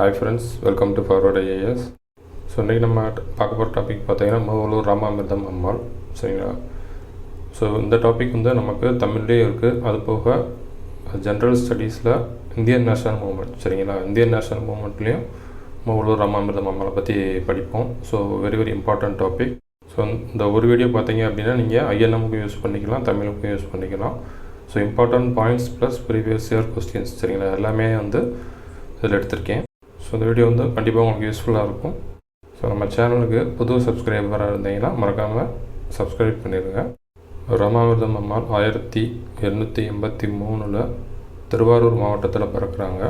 Hi friends welcome to forward IAS so இன்றைக்கி நம்ம பார்க்க போகிற டாபிக் பார்த்தீங்கன்னா மூவலூர் ராமாமிர்தம் அம்மாள். சரிங்களா? ஸோ இந்த டாபிக் வந்து நமக்கு தமிழ்லேயே இருக்குது அது போக ஜென்ரல் ஸ்டடீஸில் இந்தியன் நேஷனல் மூமெண்ட் சரிங்களா? இந்தியன் நேஷனல் மூமெண்ட்லேயும் மூவலூர் ராமாமிர்தம் அம்மாளை பற்றி படிப்போம். So very very important topic so இந்த ஒரு வீடியோ பார்த்தீங்க அப்படின்னா நீங்கள் ஐஎன்எம்முக்கும் யூஸ் பண்ணிக்கலாம் தமிழுக்கும் யூஸ் பண்ணிக்கலாம். So important points plus previous year questions சரிங்களா? எல்லாமே வந்து இதில் எடுத்திருக்கேன். ஸோ இந்த வீடியோ வந்து கண்டிப்பாக உங்களுக்கு யூஸ்ஃபுல்லாக இருக்கும். ஸோ நம்ம சேனலுக்கு புது சப்ஸ்கிரைபராக இருந்தீங்கன்னா மறக்காமல் சப்ஸ்கிரைப் பண்ணிடுங்க. ராமாமிர்தம் அம்மாள் ஆயிரத்தி எண்ணூற்றி எண்பத்தி மூணில் திருவாரூர் மாவட்டத்தில் பிறக்கிறாங்க.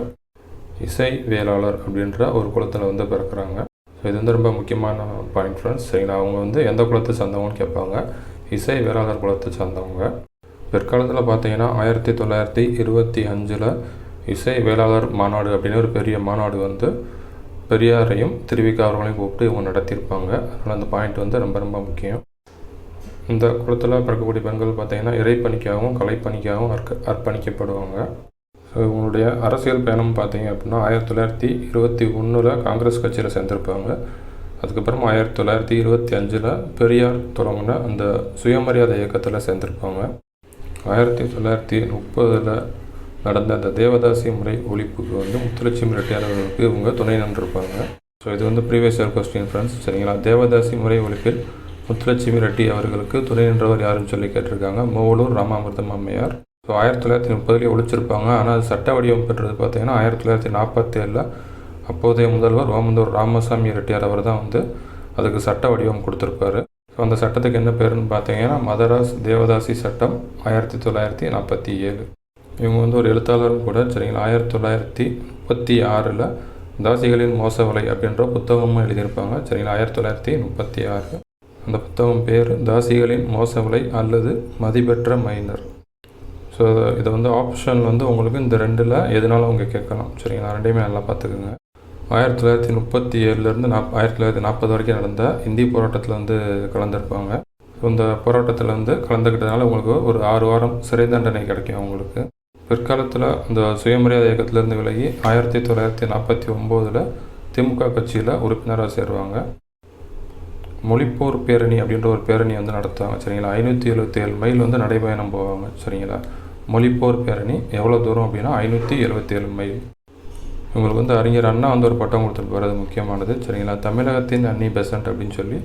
இசை வேளாளர் அப்படின்ற ஒரு குளத்தில் வந்து பிறக்கிறாங்க. ஸோ இது வந்து ரொம்ப முக்கியமான பாயிண்ட் ஃப்ரெண்ட்ஸ் சரிங்களா அவங்க வந்து எந்த குலத்தை சார்ந்தவங்கன்னு கேட்பாங்க. இசை வேளாளர் குலத்தை சார்ந்தவங்க. பிற்காலத்தில் பார்த்தீங்கன்னா ஆயிரத்தி தொள்ளாயிரத்தி இருபத்தி அஞ்சில் இசை வேளாளர் மாநாடு அப்படின்னு ஒரு பெரிய மாநாடு வந்து பெரியாரையும் திருவிக்கா அவர்களையும் கூப்பிட்டு இவங்க நடத்தியிருப்பாங்க. அதனால் அந்த பாயிண்ட் வந்து ரொம்ப ரொம்ப முக்கியம். இந்த குளத்தில் பிறக்கக்கூடிய பெண்கள் பார்த்தீங்கன்னா இறைப்பணிக்காகவும் கலைப்பணிக்காகவும் அர்க்க அர்ப்பணிக்கப்படுவாங்க. ஸோ இவங்களுடைய அரசியல் பயணம் பார்த்தீங்க அப்படின்னா ஆயிரத்தி தொள்ளாயிரத்தி இருபத்தி ஒன்றில் காங்கிரஸ் கட்சியில் சேர்ந்திருப்பாங்க. அதுக்கப்புறம் ஆயிரத்தி தொள்ளாயிரத்தி இருபத்தி அஞ்சில் பெரியார் தொடங்கின அந்த சுயமரியாதை இயக்கத்தில் சேர்ந்திருப்பாங்க. ஆயிரத்தி தொள்ளாயிரத்தி முப்பதில் நடந்த அந்த தேவதாசி முறை ஒழிப்புக்கு வந்து முத்துலட்சுமி ரெட்டியார் அவர்களுக்கு இவங்க துணை நின்றிருப்பாங்க. ஸோ இது வந்து ப்ரீவியஸ் இயர் கொஸ்டின் ஃப்ரெண்ட்ஸ் சரிங்களா? தேவதாசி முறை ஒழிப்பில் முத்துலட்சுமி ரெட்டி அவர்களுக்கு துணை நின்றவர் யாருன்னு சொல்லி கேட்டிருக்காங்க. மூவலூர் ராமாமிர்தம் அம்மையார். ஸோ ஆயிரத்தி தொள்ளாயிரத்தி முப்பதுலேயே ஒழிச்சிருப்பாங்க. ஆனால் அது சட்ட வடிவம் பெற்றது பார்த்தீங்கன்னா ஆயிரத்தி தொள்ளாயிரத்தி நாற்பத்தேழில் அப்போதைய முதல்வர் ஓமந்தூர் ராமசாமி ரெட்டியார் அவர் தான் வந்து அதுக்கு சட்ட வடிவம் கொடுத்துருப்பாரு. ஸோ அந்த சட்டத்துக்கு என்ன பேருன்னு பார்த்தீங்கன்னா மதராஸ் தேவதாசி சட்டம் ஆயிரத்தி தொள்ளாயிரத்தி நாற்பத்தி ஏழு. இவங்க வந்து ஒரு எழுத்தாளரும் கூட சரிங்களா? ஆயிரத்தி தொள்ளாயிரத்தி முப்பத்தி ஆறில் தாசிகளின் மோசவலை அப்படின்ற புத்தகமும் எழுதியிருப்பாங்க சரிங்களா? ஆயிரத்தி தொள்ளாயிரத்தி முப்பத்தி ஆறு. அந்த புத்தகம் பேர் தாசிகளின் மோசவலை அல்லது மதிப்பெற்ற மைனர். ஸோ இதை வந்து ஆப்ஷன் வந்து உங்களுக்கு இந்த ரெண்டில் எதுனாலும் அவங்க கேட்கலாம் சரிங்களா? ரெண்டையுமே நல்லா பார்த்துக்குங்க. ஆயிரத்தி தொள்ளாயிரத்தி முப்பத்தி ஏழுலேருந்து நாப் ஆயிரத்தி தொள்ளாயிரத்தி நாற்பது வரைக்கும் நடந்த இந்தி போராட்டத்தில் வந்து கலந்துருப்பாங்க. இந்த போராட்டத்தில் வந்து கலந்துக்கிட்டதுனால உங்களுக்கு ஒரு ஆறு வாரம் சிறை தண்டனை கிடைக்கும் அவங்களுக்கு. பிற்காலத்தில் அந்த சுயமரியாதை இயக்கத்திலேருந்து விலகி ஆயிரத்தி தொள்ளாயிரத்தி நாற்பத்தி ஒம்போதில் திமுக கட்சியில் உறுப்பினராக சேருவாங்க. மொழிப்போர் பேரணி அப்படின்ற ஒரு பேரணி வந்து நடத்துவாங்க சரிங்களா? ஐநூற்றி எழுபத்தி ஏழு மைல் வந்து நடைபயணம் போவாங்க சரிங்களா? மொழிப்போர் பேரணி எவ்வளோ தூரம் அப்படின்னா ஐநூற்றி எழுபத்தி ஏழு மைல். இவங்களுக்கு வந்து அறிஞர் அண்ணா வந்து ஒரு பட்டம் கொடுத்துருப்பாரு அது முக்கியமானது சரிங்களா? தமிழகத்தின் அன்னி பெசன்ட் அப்படின்னு சொல்லி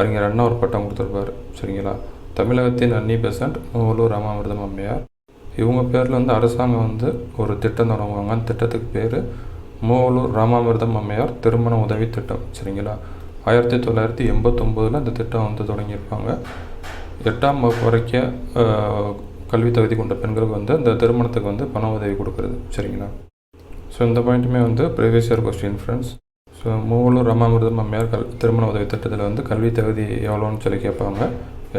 அறிஞர் அண்ணா ஒரு பட்டம் கொடுத்துருப்பாரு சரிங்களா? தமிழகத்தின் அன்னி பெசன்ட் மூவலூர் ராமாமிர்தம் அம்மையார். இவங்க பேரில் வந்து அரசாங்கம் வந்து ஒரு திட்டம் தொடங்குவாங்க. அந்த திட்டத்துக்கு பேர் மூவலூர் ராமாமிர்தம் அம்மையார் திருமண உதவி திட்டம். சரிங்களா? ஆயிரத்தி தொள்ளாயிரத்தி எண்பத்தொம்போதில் அந்த திட்டம் வந்து தொடங்கியிருப்பாங்க. எட்டாம் வகுப்பு வரைக்கும் கல்வி தகுதி கொண்ட பெண்களுக்கு வந்து அந்த திருமணத்துக்கு வந்து பண உதவி கொடுக்குறது. சரிங்களா? ஸோ இந்த பாயிண்ட்டுமே வந்து previous year question friends so Moovalur Ramamirtham அம்மையார் கல் திருமண உதவி திட்டத்தில் வந்து கல்வி தகுதி எவ்வளோன்னு சொல்லி கேட்பாங்க.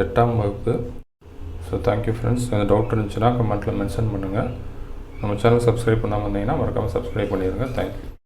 எட்டாம் வகுப்பு ஸோ தேங்க்யூ ஃப்ரெண்ட்ஸ் எந்த டவுட் இருந்துச்சுன்னா கமெண்ட்டில் மென்ஷன் பண்ணுங்கள் நம்ம சேனல் சப்ஸ்கிரைப் பண்ணாமல் வந்தீங்கன்னா மறக்காமல் சப்ஸ்கிரைப் பண்ணிடுங்க. தேங்க்யூ